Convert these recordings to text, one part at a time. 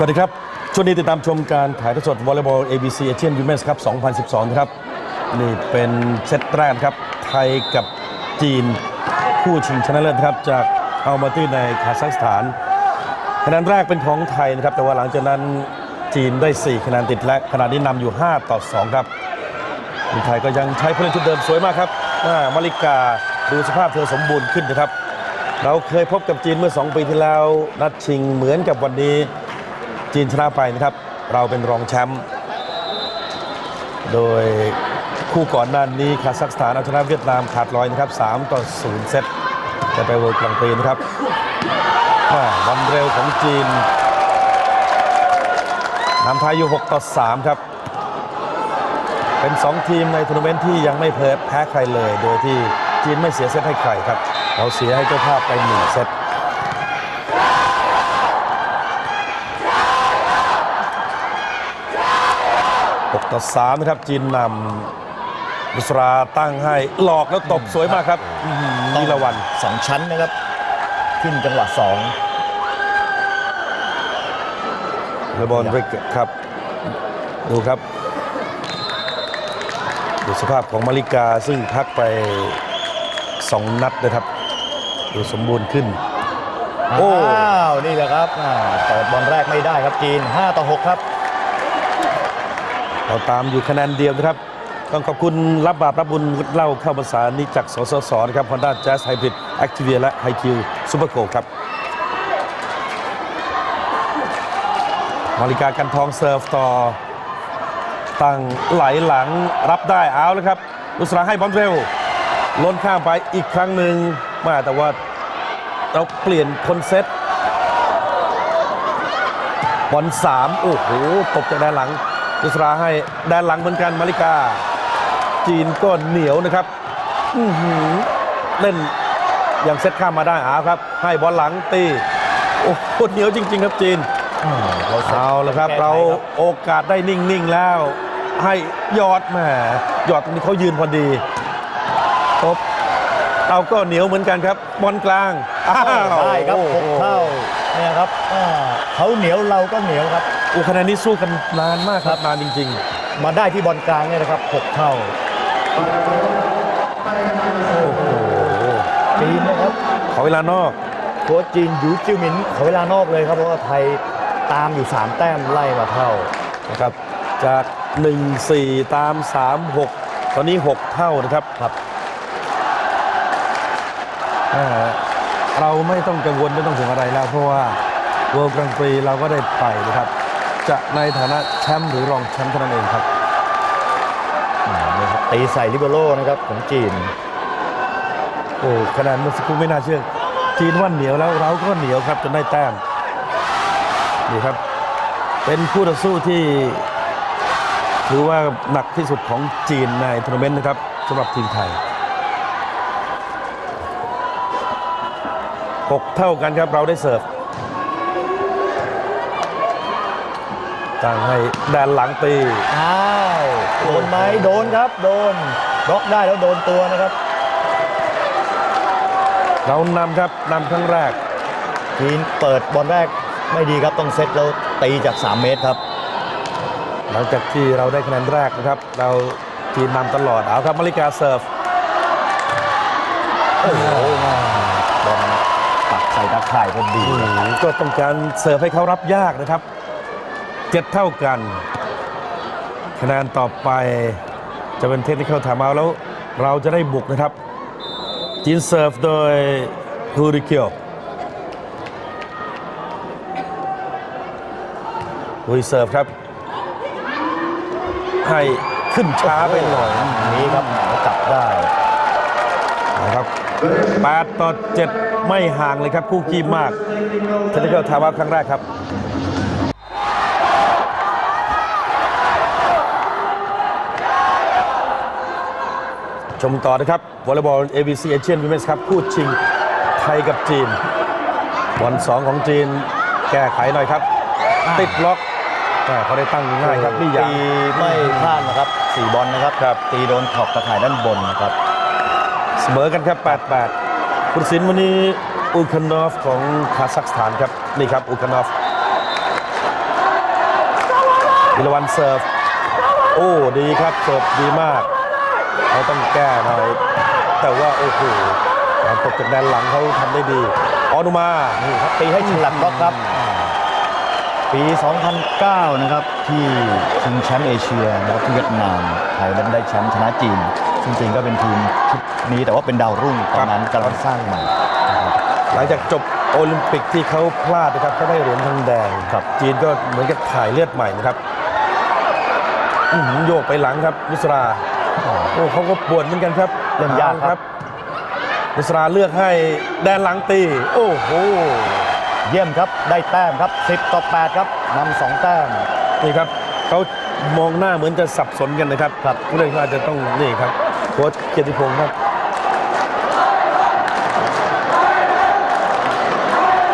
สวัสดีครับ ช่วงนี้ติดตามชมการถ่ายทอดสดวอลเลย์บอล ABC Asian Women's Cup 2012 นะครับ นี่เป็นเซตแรกครับ ไทยกับจีนคู่ชิงชนะเลิศครับ จากอัลมาตี้ในคาซัคสถานคะแนนแรกเป็นของไทยนะครับ แต่ว่าหลังจากนั้นจีนได้ 4 คะแนนติดและขณะนี้นำอยู่ 5 ต่อ 2 ครับทีมไทยก็ยังใช้ผู้เล่นชุดเดิมสวยมากครับอ่ามาริกาดูสภาพเธอสมบูรณ์ขึ้นนะครับ เราเคยพบกับจีนเมื่อ 2 ปีที่แล้ว นัดชิงเหมือนกับวันนี้ จีนชนะไปนะครับ เราเป็นรองแชมป์โดยคู่ก่อนหน้านี้คาซัคสถานเอาชนะเวียดนามขาดลอยนะครับ 3 ต่อ 0 เซตจะไปเวิร์ลด์กลางปีนะครับอ่าวันเร็วของจีนนำไทยอยู่ 6 ต่อ 3 ครับ เป็น 2 ทีมในทัวร์นาเมนต์ที่ยังไม่แพ้แพ้ใครเลย โดยที่จีนไม่เสียเซตให้ใครครับ เราเสียให้เจ้าภาพไป 1 เซต ต่อ3นะครับจีนนำบุษราตั้งให้หลอกแล้วตบสวยมากครับอื้อหือนิรวันสองชั้นนะครับ ขึ้นจังหวะสองเลบอนเรกครับ ดูครับดูสภาพของมาริกาซึ่งพักไป2นัดนะครับ ดูสมบูรณ์ขึ้นโอ้อ้าว นี่แหละครับอ่าเปิดบอลแรกไม่ได้ครับจีน 5 ต่อ 6 ครับ เราตามอยู่คะแนนเดียวนะครับ ต้องขอบคุณรับบาปรับบุญเล่าเข้าภาษานี้จากสสสนะครับ Honda Jazz Hybrid Activia และ HiQ Super Go ครับมาริกากันทองเซิร์ฟต่อตั้งไหลหลังรับได้เอาแล้วครับลุสราให้บอลเร็วล้นข้ามไปอีกครั้งหนึ่งมาแต่ว่าเราเปลี่ยนคนเซตบอลสามโอ้โหตบจากด้านหลัง ลุสราให้ด้านหลังเหมือนกันมาริกา จีนก็เหนียวนะครับอื้อหือเล่นยังเซตข้ามมาได้อาครับ ให้บอลหลังตีโอ้โหเหนียวจริง ๆ ครับจีนอ่าเราเสร็จเอาละครับแก้ไขเราโอกาสได้นิ่ง ๆ แล้ว ให้ยอดแหมยอดตรงนี้เขายืนพอดีตบเราก็เหนียวเหมือนกันครับบอลกลางอ้าวได้ครับโอ้โหกเท่าเนี่ยครับอ่าเขาเหนียวเราก็เหนียวครับ โอ้คะแนนนี้สู้กันนานมากครับนานจริงมาได้ที่บอลกลางเนี่ยนะครับ6เท่าๆโอ้โหจีนนะครับขอเวลานอกโค้ชจีนยูจิวหมินขอเวลานอกเลยครับเพราะว่าไทยตามอยู่ 3 แต้มไล่มาเท่านะครับจาก 1-4 ตาม 3-6 ตอนนี้ 6 เท่านะครับครับอ่าเราไม่ต้องกังวลไม่ต้องห่วงอะไรแล้ว เพราะว่าเวิร์ลกรังปรีเราก็ได้ไปนะครับ จะในฐานะแชมป์หรือรองแชมป์เท่านั้นเองครับอ่านี่ครับตีใส่ลิเบโรนะครับของจีน โอ้คะแนนเมื่อสักครู่ไม่น่าเชื่อ จีนว่าเหนียวแล้วเราก็เหนียวครับจนได้แต้มนี่ครับ เป็นคู่ต่อสู้ที่ ถือว่าหนักที่สุดของจีนในทัวร์นาเมนต์นะครับสำหรับทีมไทยหกเท่ากันครับเราได้เสิร์ฟ ตั้งให้ด้านหลังตีอ้าวโดนไหมโดนครับโดนบล็อกได้แล้วโดนตัวนะครับ เรานำครับนำครั้งแรกจีนเปิดบอลแรกไม่ดีครับต้องเซตแล้วตีจาก 3 เมตรครับ หลังจากที่เราได้คะแนนแรกนะครับ เราทีมนำตลอดเอาครับมาริกาเซิร์ฟโอ้โหบอลปักใส่ตาข่ายพอดีอืมก็ต้องการเสิร์ฟให้เขารับยากนะครับ เจ็ดเท่ากัน คะแนนต่อไปจะเป็นเทคนิคถามเอาแล้วเราจะได้บุกนะครับ จีนเซิร์ฟโดยฮูริเกียวฮุยเซิร์ฟครับ ให้ขึ้นช้าไปหน่อยนี้ครับจับได้นะครับ8ต่อ 7 ไม่ห่างเลยครับ คู่ขี้มากเทคนิคถามเอาครั้งแรกครับ ชมต่อนะครับวอลเลย์บอล ABC Asian Women's ครับคู่ชิงไทยกับจีนบอลสองของจีนแก้ไขหน่อยครับ ติดล็อกแม่เขาได้ตั้งง่ายครับนี่อย่างตีไม่พลาดนะครับสี่บอลนะครับครับ ตีโดนขอบตะข่ายด้านบนนะครับ เสมอกันครับ8-8คุณสินวันนี้อูคานอฟของคาซัคสถานครับ นี่ครับอูคานอฟวิลวันเสิร์ฟ โอ้ ดีครับเสิร์ฟดีมาก เขาต้องแก้หน่อยแต่ว่าโอ้โหการตกจากแดนหลังเขาทำได้ดีออนุมานี่ครับตีให้ฉลับบล็อกครับ ปี 2009 นะครับ ที่ชิงแชมป์เอเชียนะครับที่เวียดนามไทยนั้นได้แชมป์ชนะจีนซึ่งจีนก็เป็นทีมชุดนี้แต่ว่าเป็นดาวรุ่งตอนนั้นกำลังสร้างใหม่นะครับหลังจากจบโอลิมปิกที่เขาพลาดนะครับเขาได้เหรียญทองแดงครับจีนก็เหมือนกับถ่ายเลือดใหม่นะครับอื้อหือโยกไปหลังครับนุสรา โอ้เขาก็ปวดเหมือนกันครับเล่นยากครับนุสราเลือกให้แดนหลังตี โอ้โห เยี่ยมครับ ได้แต้มครับ 10 ต่อ 8 ครับนำสองแต้ม นี่ครับเขามองหน้าเหมือนจะสับสนกันนะครับครับผู้เล่นก็อาจจะต้องนี่ครับ โค้ชเกียรติพงศ์ครับ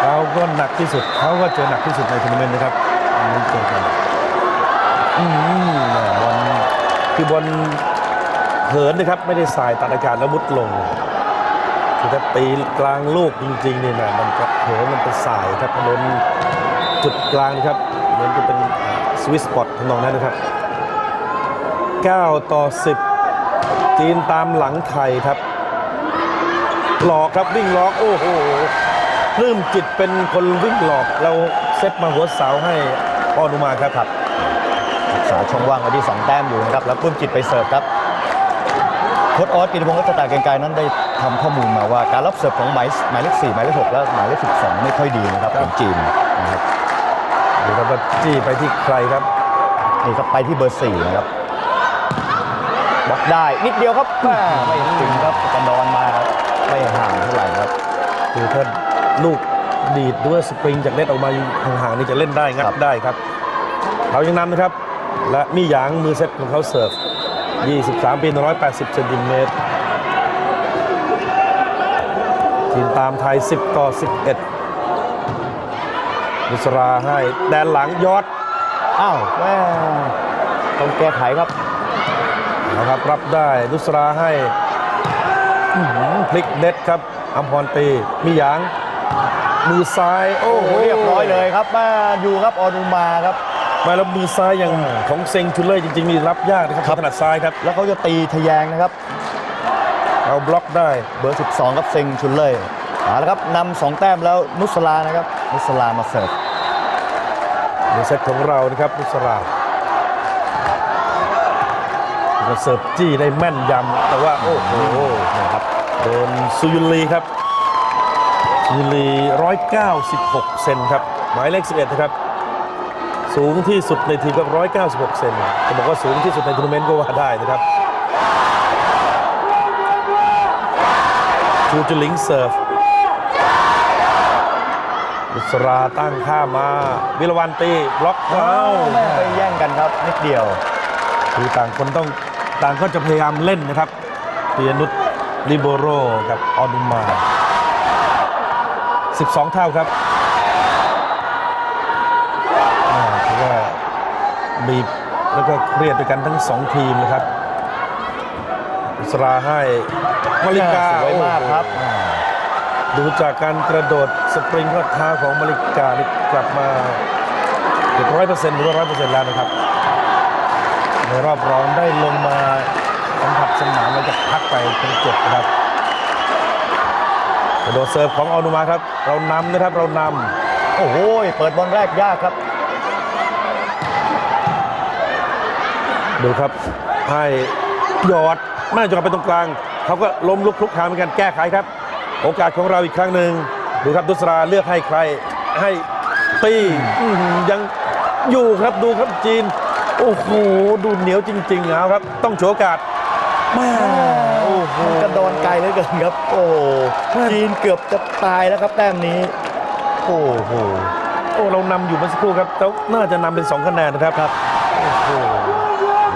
เขาก็หนักที่สุด เขาก็เจอหนักที่สุดในทัวร์นาเมนต์นะครับอันนี้เจอกันอืมแหม่บอลคือบอลเหินนะครับ ไม่ได้สายตัดอากาศแล้วมุดลงคือถ้าตีกลางลูกจริงๆนี่นะมันจะเหินมันจะสายครับถนนจุดกลางนะครับเหมือนจะเป็นสวิสปอตทำนองนั้นนะครับ 9 ต่อ 10 จีนตามหลังไทยครับหลอกครับวิ่งหลอกโอ้โหปลื้มจิตเป็นคนวิ่งหลอกเราเซตมาหัวเสาให้ออนุมาครับครับรักษาช่องว่างไว้ที่2แต้มอยู่นะครับ แล้วปลื้มจิตไปเสิร์ฟครับ โค้ชออสกิติพงศ์รัชตาเกรียงไกรนั้นได้ทำข้อมูลมาว่าการรับเสิร์ฟของหมายหมายเลข4หมายเลข6และหมายเลข12ไม่ค่อยดีนะครับของจีนนะครับดูครับว่าจี้ไปที่ใครครับ นี่ครับไปที่เบอร์4นะครับบล็อกได้นิดเดียวครับแม่ไม่ถึงครับกระดอนมาไม่ห่างเท่าไหร่ครับ คือถ้าลูกดีดด้วยสปริงจากเน็ตออกมาห่างๆนี่จะเล่นได้งัครัดบได้ครับ เขายังนำนะครับ และมีหยางมือเซตของเขาเสิร์ฟ 23 ปี 180 เซนติเมตร ทีมตามไทย 10 ต่อ 11นุสราให้แดนหลังยอด อ้าวแม่ต้องแก้ไขครับนะครับ รับได้นุสราให้อื้อหือพลิกเน็ตครับอัมพรตีมีหยางมือซ้าย โอ้โอ้โหโหเรียบร้อยเลยครับแม่อยู่ครับออนุมาครับ มาแล้วมือซ้ายอย่างของเซงชุนเลยจริงๆนี่รับยากนะครับครับถนัดซ้ายครับ แล้วเขาจะตีทะแยงนะครับ เอาบล็อกได้เบอร์ 12ครับเซงชุนเล่ยเอาละครับนำสองแต้มแล้วนุสลานะครับ นุสลามาเสิร์ฟในเซตของเรานะครับนุสราก็เสิร์ฟจี้ได้แม่นยำแต่ว่าโอ้โหนะครับโดนซุยุลีครับซุยุลี196 เซนครับ หมายเลข 11 นะครับ สูงที่สุดในทีมครับ 196 เซนจะบอกว่าสูงที่สุดในทัวร์นาเมนต์ก็ว่าได้นะครับ จูจุลิงเสิร์ฟอุสราตั้งข้ามมาวิรวันตีบล็อกเอ้าแม่ไปแย่งกันครับ นิดเดียว คือต่างคนต้องต่างก็จะพยายามเล่นนะครับปียนุษลิโบโรกับออนุมา 12 เท่าครับ บีบแล้วก็เครียดด้วยกันทั้งสองทีมนะครับอุสราให้มาริกาสวยมากครับโอ้โหดูจากการกระโดดสปริงข้อเท้าของมาริกานี่กลับมาเกือบร้อยเปอร์เซ็นต์หรือว่าร้อยเปอร์เซ็นต์แล้วนะครับ ในรอบรองได้ลงมาสัมผัสสนามหลังจากพักไปเป็นเจ็บนะครับกระโดดเสิร์ฟของออนุมาครับ เรานำนะครับเรานโอ้โหเปิดบอลแรกยากครับ ดูครับให้หยอดน่าจะไปตรงกลาง เขาก็ล้มลุกคลุกคลานเหมือนกันแก้ไขครับ โอกาสของเราอีกครั้งหนึ่งดูครับดุสราเลือกให้ใครให้ตีอื้อหือยังอยู่ครับดูครับจีน โอ้โหดูเหนียวจริงๆเอาครับ ต้องโชว์โอกาสแม่โอ้โหมันกระโดนไกลเหลือเกินครับ โอ้โหจีนเกือบจะตายแล้วครับแต้มนี้ โอ้โหโอ้เรานำอยู่เมื่อสักครู่ครับแต่น่าจะนำเป็น 2 คะแนนนะครับครับโอ้โห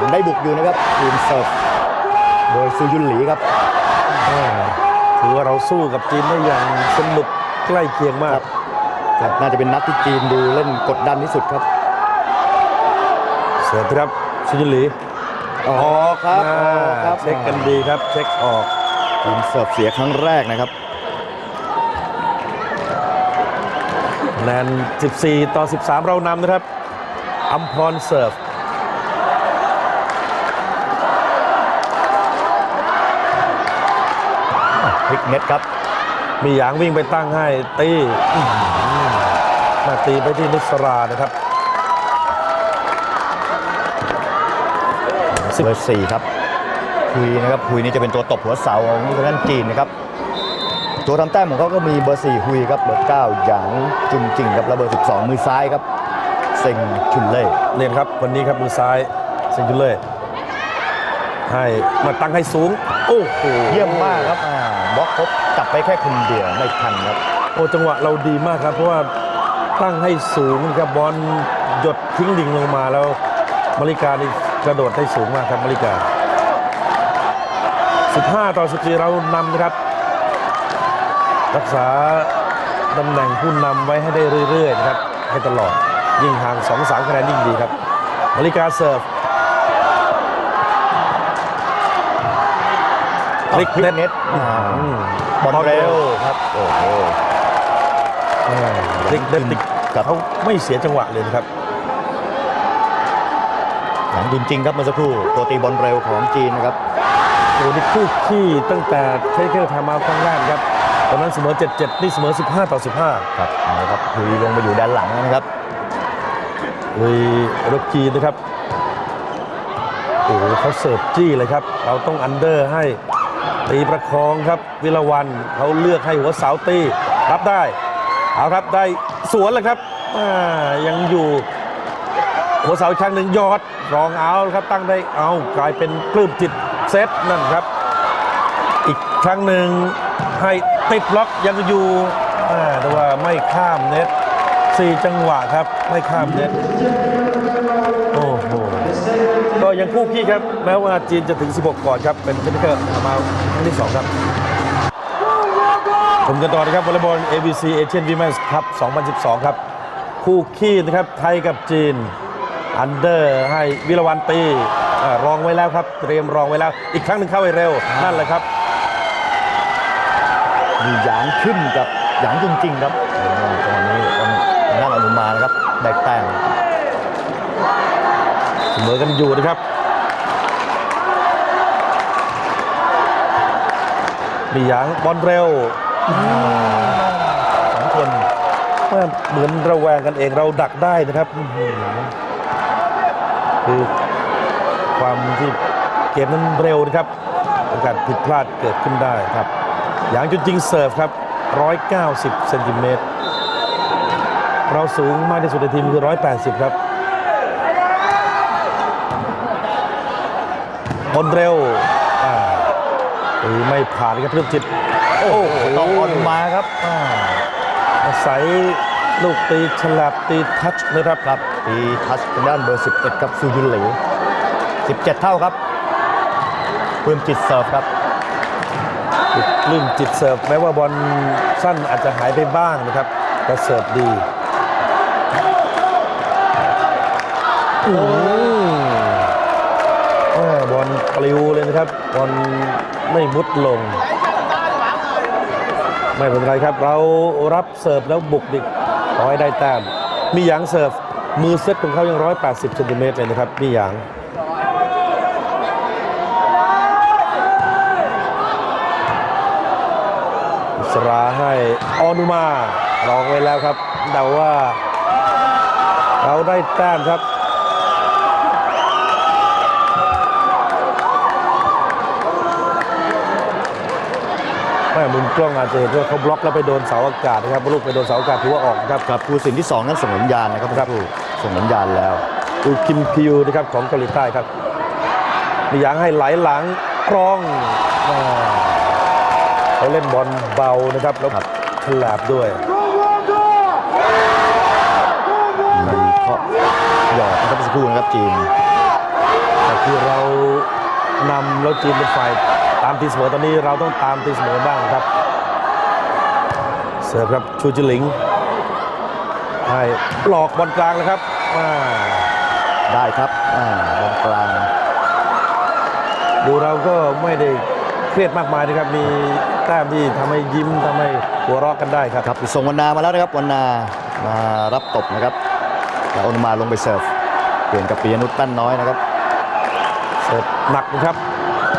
ยังได้บุกอยู่นะครับทีมเสิร์ฟโดยซูยุนหลีครับแม่ถือว่าเราสู้กับจีนได้อย่างสนุกใกล้เคียงมากครับน่าจะเป็นนัดที่จีนดูเล่นกดดันที่สุดครับ เสิร์ฟครับชินยุหลีออกครับอ่าออกครับเช็คกันดีครับเช็คออกทีมเสิร์ฟเสียครั้งแรกนะครับคะแนน 14 ต่อ 13 เรานำนะครับอัมพรเสิร์ฟ เน็ตครับ มีหยางวิ่งไปตั้งให้ตีอื้อหือมาตีไปที่นุสรานะครับเบอร์สี่ครับคุยนะครับคุยนี่จะเป็นตัวตบหัวเสาของทางด้านจีนนะครับตัวทำแต้มของเขาก็มีเบอร์สี่คุยครับเบอร์เก้าหยางจุนจิงครับแล้วเบอร์สิบสองมือซ้ายครับเซ็งชุนเล่เนี่ยครับวันนี้ครับมือซ้ายเซนจุเล่ให้มาตั้งให้สูงโอ้โหเยี่ยมมากครับอ่า บล็อกครบจับไปแค่คนเดียวไม่ทันครับโอ้จังหวะเราดีมากครับ เพราะว่าตั้งให้สูงนะครับบอลหยดทิ้งดิ่งลงมาแล้วมาริกานี่กระโดดได้สูงมากครับมาริกา 15 ต่อ 14 เรานำนะครับ รักษาตำแหน่งผู้นำไว้ให้ได้เรื่อยๆนะครับให้ตลอดยิ่งห่าง 2-3คะแนนยิ่งดีครับมาริกาเสิร์ฟ คลิกเน็ตเน็ตอ่าอืมบอลเร็วครับโอ้โหคลิกเน็ตนี่เขาไม่เสียจังหวะเลยนะครับหลังจริงๆครับเมื่อสักครู่ตัวตีบอลเร็วของจีนนะครับโอ้นี่คู่ขี้ตั้งแต่เทคเกอร์ทำมาครั้งแรกครับตอนนั้นเสมอ 7-7 นี่เสมอ 15 ต่อ 15 ครับเอาละครับคุยลงมาอยู่ด้านหลังนะครับลุยรกจีนนะครับ โอ้โหเขาเสิร์ฟจี้เลยครับ เราต้องอันเดอร์ให้ ตีประคองครับวิลาวันเขาเลือกให้หัวเสาตีรับได้เอาครับได้สวนแล้วครับยังอยู่หัวเสาอีกครั้งหนึ่งยอดรองเอาครับตั้งได้เอากลายเป็นปลื้มจิตเซตนั่นครับ อีกครั้งหนึ่งให้ติดล็อกยังอยู่แต่ว่าไม่ข้ามเน็ตสี่จังหวะครับ ไม่ข้ามเน็ต ยังคู่ขี้ครับ แม้ว่าจีนจะถึง 16 ก่อนครับ เป็นเทนนิเกอร์มาครั้งที่ 2 ครับผมกันต่อนะครับวอลเลย์บอล ABC Asian Women's Cup 2012 ครับ คู่ขี้นะครับ ไทยกับจีน อันเดอร์ให้วิรวันตีรองไว้แล้วครับ เตรียมรองไว้แล้ว อีกครั้งหนึ่งเข้าไปเร็ว นั่นแหละครับมีหยางขึ้นกับหยางจริงๆครับจังหวะนี้ต้องนั่งอนุมานะครับได้แต้มเส มอกันอยู่นะครับ มีหยางบอลเร็วสองคนเมื่อเหมือนระแวงกันเองเราดักได้นะครับอื้อหือคือความที่เกมนั้นเร็วนะครับโอกาสผิดพลาดเกิดขึ้นได้ครับหยางจุนจริงเสิร์ฟครับ 190 เซนติเมตร เราสูงมากที่สุดในทีมคือ 180 ครับ บอลเร็วอ่าตีไม่ผ่านครับเพื่อนจิต โอ้โหต้องอนุมาครับอ่าอาศัยลูกตีฉลับตีทัชนะครับครับตีทัชทางด้านเบอร์ 11ครับซูยุนเหล17 เท่าครับเพิ่มจิตเสิร์ฟครับปลื้มจิตเสิร์ฟแม้ว่าบอลสั้นอาจจะหายไปบ้างนะครับ แต่เสิร์ฟดีอืมแม่บอล ปลิวเลยนะครับบอลไม่มุดลง ไม่เป็นไรครับ เรารับเสิร์ฟแล้วบุกดิขอให้ได้แต้มมีหยางเสิร์ฟมือเซตของเขายัง 180เซนติเมตรเลยนะครับมีหยางอิสราให้ออนุมารองไว้แล้วครับแต่ว่า เราได้แต้มครับ ม่มุมกล้องอาจจะเห็นว่าเขาบล็อกแล้วไปโดนเสาอากาศนะครับลูกไปโดนเสาอากาศถือว่าออกนะครับครับผู้สินที่ 2 นั้นส่งสัญญาณนะครับครับผู้ส่งสัญญาณแล้วดูคิมพิวนะครับของเกาหลีใต้ครับมีหยางให้ไหลหลังกรองอ่าเขาเล่นบอลเบานะครับแล้วครับฉลาบด้วยมีเคาะหยอดนะครับเมื่อสักครู่นะครับจีนแต่คือเรานำแล้วจีนเป็นฝ่ายตามตีเสมอตอนนี้เราต้องตามตีเสมอบ้างครับ เสิร์ฟครับชูจิหลิงให้หลอกบอลกลางแล้วครับอ่าได้ครับอ่าบอลกลาง ดูเราก็ไม่ได้เครียดมากมายนะครับ มีแต้มที่ทำให้ยิ้มทำให้หัวเราะกันได้ครับครับส่งวันนามาแล้วนะครับวันนามารับตบนะครับแล้วอนุมาลงไปเสิร์ฟเปลี่ยนกับปียนุชตั้นน้อยนะครับ เสิร์ฟหนักนะครับ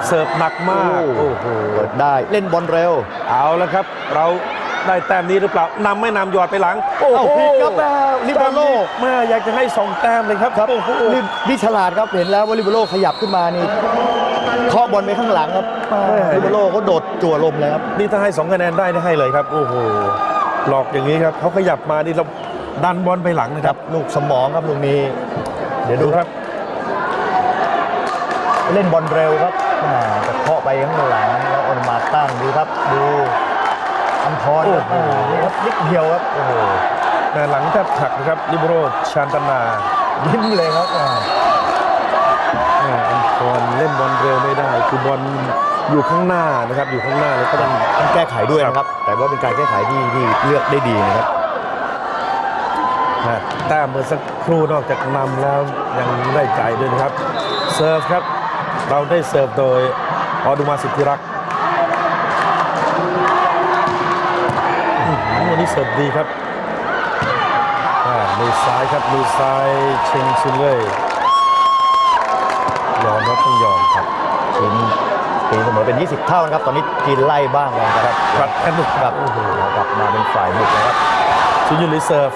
เสิร์ฟหนักมากโอ้โหเปิดได้เล่นบอลเร็ว เอาแล้วครับ เราได้แต้มนี้หรือเปล่านำไม่นำหยอดไปหลัง โอ้เอ้าโหพลิกครับแล้วลิเบโร่แม่อยากจะให้สองแต้มเลยครับครับโอ้โหนี่นี่ฉลาดครับเห็นแล้วว่าลิเบโร่ขยับขึ้นมานี่เคาะบอลไปข้างหลังครับลิเบโร่เขาโดดจั่วลมเลยครับนี่ถ้าให้สองคะแนนได้นี่ให้เลยครับ โอ้โหหลอกอย่างนี้ครับเขาขยับมานี่เราดันบอลไปหลังนะคครัรับบลูกสมองครับลูกนี้ เดี๋ยวดูดูคครัรับบเล่นบอลเร็วครับอ่า จะเคาะไปข้างหลังแล้วเอามาตั้งดูครับดูอัมพรครับโอ้โหอ่านี่ครับนิดเดียวครับโอ้โหแต่หลังแทบหักนะครับลิเบโรชานตนายิ้มเลยครับอ่าแม่อันพรเล่นบอลเร็วไม่ได้คือบอลอยู่ข้างหน้านะครับอยู่ข้างหน้าเลยก็ต้องต้องแก้ไขด้วยนะครับ แต่ว่าเป็นการแก้ไขที่ที่เลือกได้ดีนะครับฮะแต้มเมื่อสักครู่นอกจากนำแล้วยังได้ใจด้วยนะครับ เซิร์ฟครับ เราได้เสิร์ฟโดยออดุมาสิทธิรักษ์อื้อหือวันนี้เสิร์ฟดีครับอ่ามือซ้ายครับมือซ้ายเชงชินเลยยอมครับต้องยอมครับทีมตีเสมอเป็น 20 เท่านะครับ ตอนนี้จีนไล่บ้างแล้วนะครับครับแอนนุครับโอ้โหกลับมาเป็นฝ่ายบุกนะครับชินยุนรีเซิร์ฟ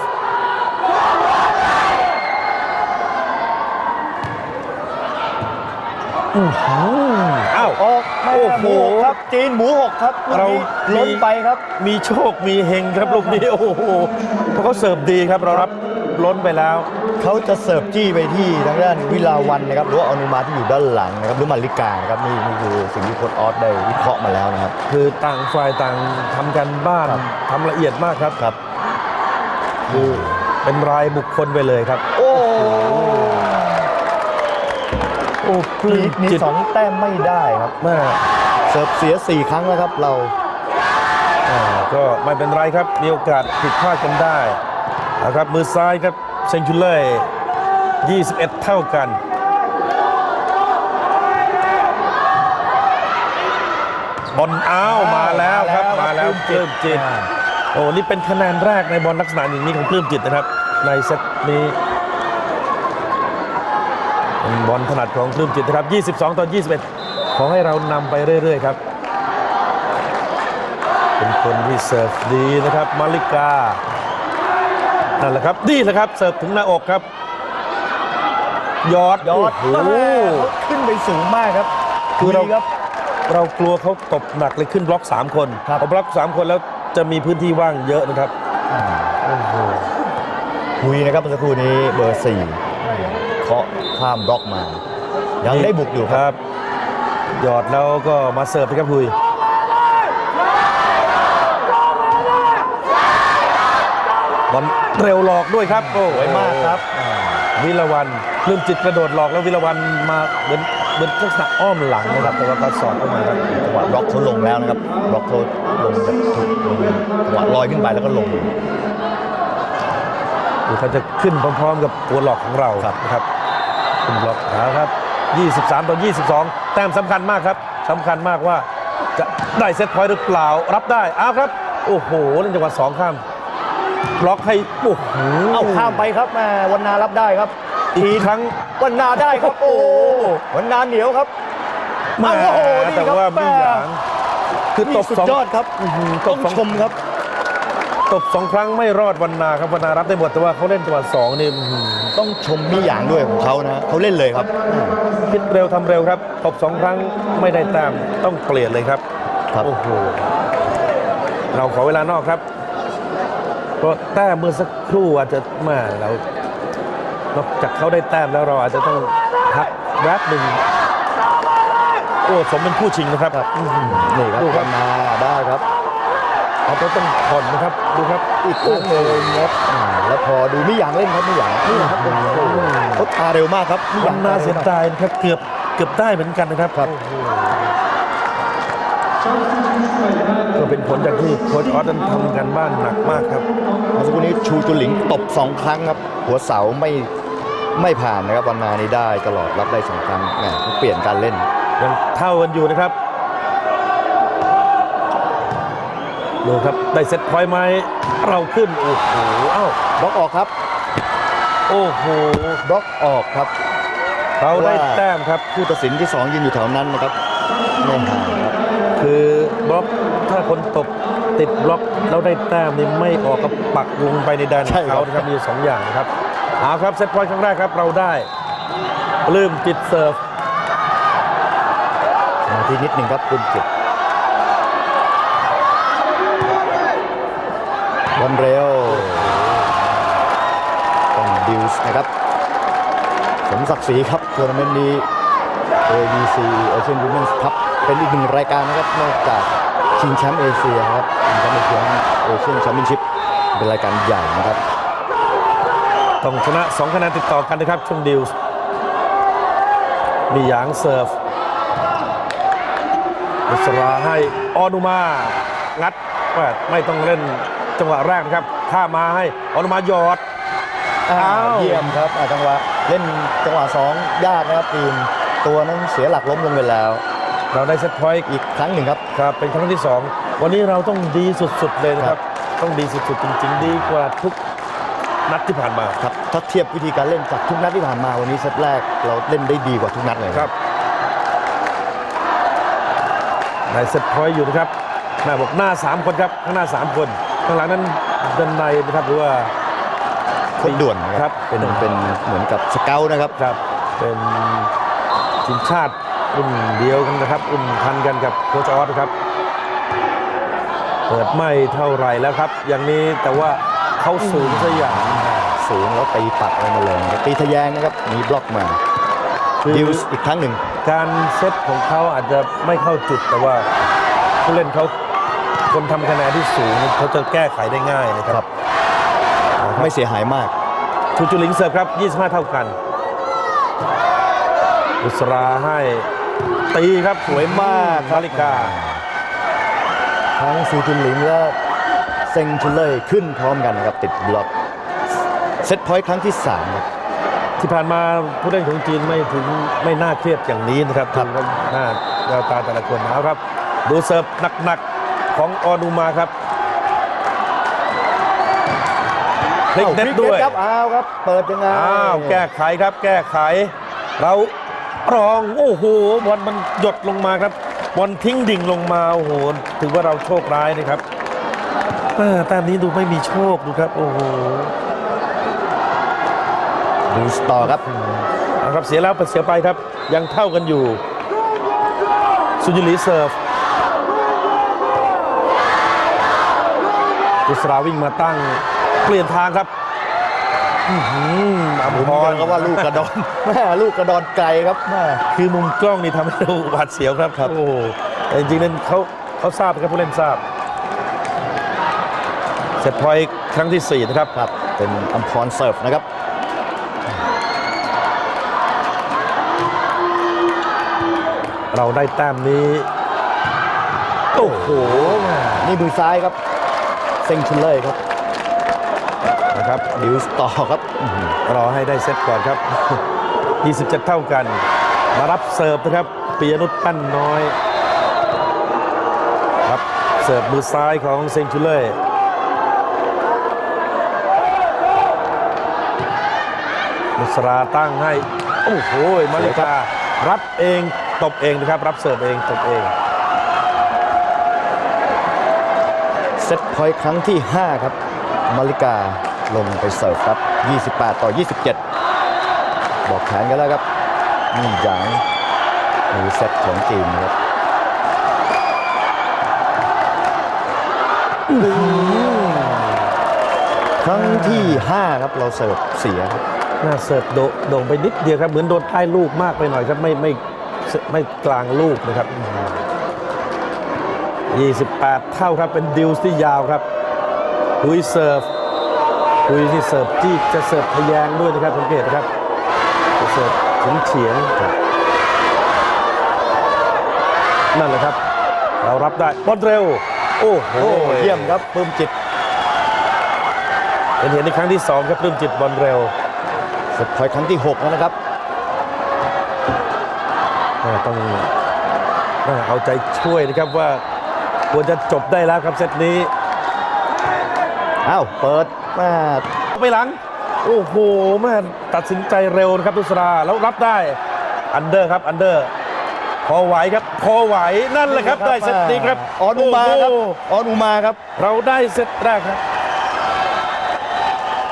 อื้อหืออ้าว ออกแม่โอ้โห หมูครับจีนหมูหกครับลูกเรานี้ล้นไปครับ มีโชคมีเฮงครับลูกนี้โอ้โหเพราะเขาเสิร์ฟดีครับเรารับล้นไปแล้ว เขาจะเสิร์ฟจี้ไปที่ทางด้านวิลาวันนะครับหรือว่าอนุมาที่อยู่ด้านหลังนะครับหรือมาริกานะครับนี่นี่คือสิ่งที่โค้ชออสได้วิเคราะห์มาแล้วนะครับ คือต่างฝ่ายต่างทำกันบ้านครับ ทำละเอียดมากครับ ครับ คือเป็นรายบุคคลไปเลยครับ โอ้ โอ้ปลื้นี่มนี่จิตสองแต้มไม่ได้ครับแม่เสิร์ฟเสีย4ครั้งแล้วครับเรา อ่าก็ไม่เป็นไรครับ มีโอกาสผิดพลาดกันได้นะครับมือซ้ายครับเซงชุเล่21 เท่ากัน บอลอ้าวมาแล้วครับ มาแล้วปลื้มจิตอ่าโอ้ นี่เป็นคะแนนแรกในบอลลักษณะอย่างนี้ของปลื้มจิตนะครับ ในเซตนี้ เป็นบอลถนัดของปลื้มจิตนะครับ 22 ต่อ 21 ขอให้เรานำไปเรื่อย ๆ ครับ เป็นคนที่เสิร์ฟดีนะครับ มาริกา นั่นแหละครับดีแหละครับ เสิร์ฟถึงหน้าอกครับ ยอดยอดโอ้โหแม่เขาขึ้นไปสูงมากครับ คือเราดีครับเรากลัวเขาตบหนักเลยขึ้นบล็อก 3 คนครับพอบล็อก 3 คนแล้วจะมีพื้นที่ว่างเยอะนะครับโอ้โหคุยนะครับเมื่อสักครู่นี้เบอร์สี่เคาะ ข้ามบล็อกมา ยังได้บุกอยู่คครับรับ หยอดแล้วก็มาเสิร์ฟนะครับพุยบอลเร็วหลอกด้วยครับโอ้สวยมากครับอ่าวิลาวันปลื้มจิตกระโดดหลอกแล้ววิลาวันมาเหมือนเหมือนลักษณะอ้อมหลังนะครับ แต่ว่าเขาสอดเข้ามาครับจังหวะบล็อกเขาลงแล้วนะครับบล็อกเขาลงแบบถูกลงจังหวะลอยขึ้นไปแล้วก็ลงดูเขาจะขึ้นพร้อมๆ กับตัวหลอกของเราครับนะ ครับขึ้นบล็อกเอาครับ 23 ต่อ 22 แต้มสำคัญมากครับสำคัญมากว่าจะได้เซตพอยต์หรือเปล่ารับได้อ้าวครับ โอ้โหเล่นจังหวะสองข้ามบล็อกให้โอ้โหเอาข้ามไปครับแม่วันนารับได้ครับอีกครั้งวันนาได้ครับโอ้โหวันนาเหนียวครับแหม่เอาโอ้โหนี่แต่ครับว่าแม่ไม่หยางคือตนี่บสุดสองยอดครับอื้อหือตต้บองสองชมครับ ตบสองครั้งไม่รอดวันนาครับวันนารับได้หมดแต่ว่าเขาเล่นจังหวะสองนี่อื้อหือ ต้องชมมีอย่างด้วยของเขานะเขาเล่นเลยครับ คิดเร็วทำเร็วครับตบสองครั้งไม่ได้แต้มต้องเปลี่ยนเลยครับครับ โอ้โหเราขอเวลานอกครับ เพราะแต้มเมื่อสักครู่อาจจะแมาเรานอกจากเขาได้แต้มแล้วเราอาจจะต้องพักแวบหนึ่งโอ้สมเป็นผู้ชิงนะครับครับอื้อหือนี่ครับดูครัวับนนาได้ครับ เขาต้องผ่อนนะครับดูครับอีกครั้งหนึ่งครับอ่าแล้วพอดูมิหยางเล่นครับมิหยางนี่ครับโอ้โหเขาทาเร็วมากครับมิหวัยานงนาเสียดายนะครับเกือบเกือบได้เหมือนกันนะครับครับโอ้โหก็เป็นผลจากที่โค้ชออสนั้นทำกันบ้านหนักมากครับเมื่อสักครู่นี้ชูจุนหลิงตบสองครั้งครับ หัวเสาไม่ไม่ผ่านนะครับวันนานี่ได้ตลอดรับได้สองครั้งแหมเขาเปลี่ยนการเล่นยังเท่ากันอยู่นะครับ ดูครับ ได้เซตพอยต์ไหมเราขึ้น โอ้โหเอ้าบล็อกออกครับ โอ้โหบล็อกออกครับ เราได้แต้มครับ ผู้ตัดสินที่สองยืนอยู่แถวนั้นนะครับไม่ห่างครับ คือบล็อกถ้าคนตบติดบล็อกแล้วได้แต้มนี่ไม่ออกกับปักลงไปในแดนใช่ของครับเขานะครับมีสองอย่างนะครับเอาครับเซตพอยต์ครั้งแรกครับเราได้ปลื้มจิตเซิร์ฟสมาธินิดหนึ่งครับคุณจิต บอลเร็วต้องดิวส์นะครับ สมศักดิ์ศรีครับทัวร์นาเมนต์นี้ ABC Asian Women's Cup เป็นอีกหนึ่งรายการนะครับ นอกจากชิงแชมป์เอเชียครับชิงแชมป์เอเชียเอเชียนแชมเปี้ยนชิพเป็นรายการใหญ่นะครับ ต้องชนะ 2 คะแนนติดต่อกันนะครับช่วงดิวส์มีหยางเซิร์ฟนุสราให้ออนุมา งัดไม่ต้องเล่น จังหวะแรกนะครับข้ามมาให้ออนุมาหยอด อ้าอ้าววเยี่ยมครับอ่าจังหวะเล่นจังหวะสองยากนะครับทีมตัวนั้นเสียหลักล้มลงไปแล้ว เราได้เซตพอยต์อีกครั้งหนึ่งครับ ครับเป็นครั้งที่2วันนี้เราต้องดีสุดๆเลยนะคครัรับบต้องดีสุดๆจริง ๆ ดีกว่าทุกนัดที่ผ่านมาครับถ้าเทียบวิธีการเล่นจากทุกนัดที่ผ่านมาวันนี้เซตแรกเราเล่นได้ดีกว่าทุกนัดเลยครับได้เซตพอยต์อยู่นะครับหน้าบอกหน้า 3 คนครับข้างหน้า 3 คน ข้างหลังนั้นดันในนะครับหรือว่าโคนด่วนนะคครัรับบเป็นเป็นเหมือนกับสเกลนะครับ ครับเป็นทีมชาติรุ่นเดียวกันนะครับรุ่นพันกันกับโคชออสนะครับเปิดไม่เท่าไหร่แล้วครับ อย่างนี้แต่ว่าเขาสูงซะอย่างสูงแล้วตีปัดอะไรมาเลยนะครับตีทะแยงนะครับ มีบล็อกมาคือ ดิวส์อีกครั้งหนึ่ง การเซตของเขาอาจจะไม่เข้าจุดแต่ว่าผู้เล่นเขา คนทำคะแนนที่สูงเขาจะแก้ไขได้ง่ายนะครับไม่เสียหายมาก ชูจุลิงเสิร์ฟครับ 25 เท่ากัน อุสราให้ตีครับสวยมากคาริกา ทั้งซูจุนหลิงและเซงชุนเล่ยขึ้นพร้อมกันนะครับติดบล็อกเซตพอยต์ครั้งที่ 3 ครับ ที่ผ่านมาผู้เล่นของจีนไม่ถึงไม่น่าเครียดอย่างนี้นะครับครับ ดูหน้าแววตาแต่ละคนเอาครับ ดูเสิร์ฟหนักๆ ของออนูมาครับพลิกอ้าเน็ตพลิกด้วยครับอ้าวครับ เปิดยังไงอ้าวแก้ไขครับ แก้ไข เรารองโอ้โหบอลมันหยดลงมาครับบอลทิ้งดิ่งลงมาโอ้โหถือว่าเราโชคร้ายนะครับแม่แต้มนี้ดูไม่มีโชคดูครับ โอ้โหดูสต่อครับเอาครับเสียแล้วเสียไปครับ ยังเท่ากันอยู่ซุนยิลีเซิร์ฟ อุสราวิ่งมาตั้งเปลี่ยนทางครับอื้อหืออัมผมพมอรงก็ว่าลูกกระดอนแม่ลูกกระดอนไกลครับแม่คือมุมกล้องนี่ทำให้เราหวาดเสียวครับครับโอ้โหแต่จริงๆนั้นเขาเขาทราบครับผู้เล่นทราบเซตพอยต์ครั้งที่ 4 นะครับครับ เป็นอัมพรเซิร์ฟนะครับเราได้แต้มนี้ โอ้โหแม่นี่มือซ้ายครับ เซงชุนเล่ยครับนะครับดิวสต่อครับอื้อหือรอให้ได้เซตก่อนครับ 27 เท่ากัน มารับเสิร์ฟนะครับปียนุชปั้นน้อย ครับเสิร์ฟมือซ้ายของเซงชูเล่มุสราตั้งให้ โอ้โหมาเลกา รับเองตบเองนะครับ รับเสิร์ฟเองตบเอง เซตพอยต์ครั้งที่ 5 ครับ มาริกาลงไปเสิร์ฟครับ 28 ต่อ 27 บอกแผนกันแล้วครับนี่หยางมือเซตของจีนครับครั้งที่ 5 ครับเราเสิร์ฟเสียครับน้าเสิร์ฟโดโด่งไปนิดเดียวครับ เหมือนโดนใต้ลูกมากไปหน่อยครับ ไม่ไม่ไม่กลางลูกนะครับ 28 เท่าครับเป็นดิวส์ที่ยาวครับลุยเสิร์ฟลุยที่เสิร์ฟที่จะเสิร์ฟทะแยงด้วยนะครับสังเกตนะครับจะเสิร์ฟเฉียงเฉียงๆครับนั่นแหละครับ เรารับได้บอลเร็ว โอ้โหโอ้เยี่ยมครับปลื้มจิตเป็นเห็นในครั้งที่สองครับปลื้มจิตบอลเร็วเซตพอยต์ครั้งที่ 6 แล้วนะครับอ่าต้องอ่าเอาใจช่วยนะครับว่า ควรจะจบได้แล้วครับเซตนี้อ้าวเปิดมาไปหลัง โอ้โหแม่ตัดสินใจเร็วนะครับตุสราแล้วรับได้อันเดอร์ครับอันเดอร์พอไหวครับ พอไหวนั่นแหละครับ ได้เซตนี้ครับออนอุมาครับโโหออนอุมาครับ เราได้เซตแรกครับ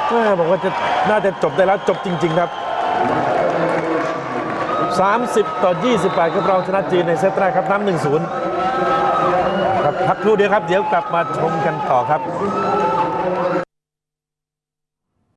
แม่บอกว่าจะน่าจะจบได้แล้วจบจริง ๆครับ 30 ต่อ 28 ครับเราชนะจีนในเซตแรกครับน้ำหนึ่งศูนย์ ครับพักครู่เดียวครับ เดี๋ยวกลับมาชมกันต่อครับ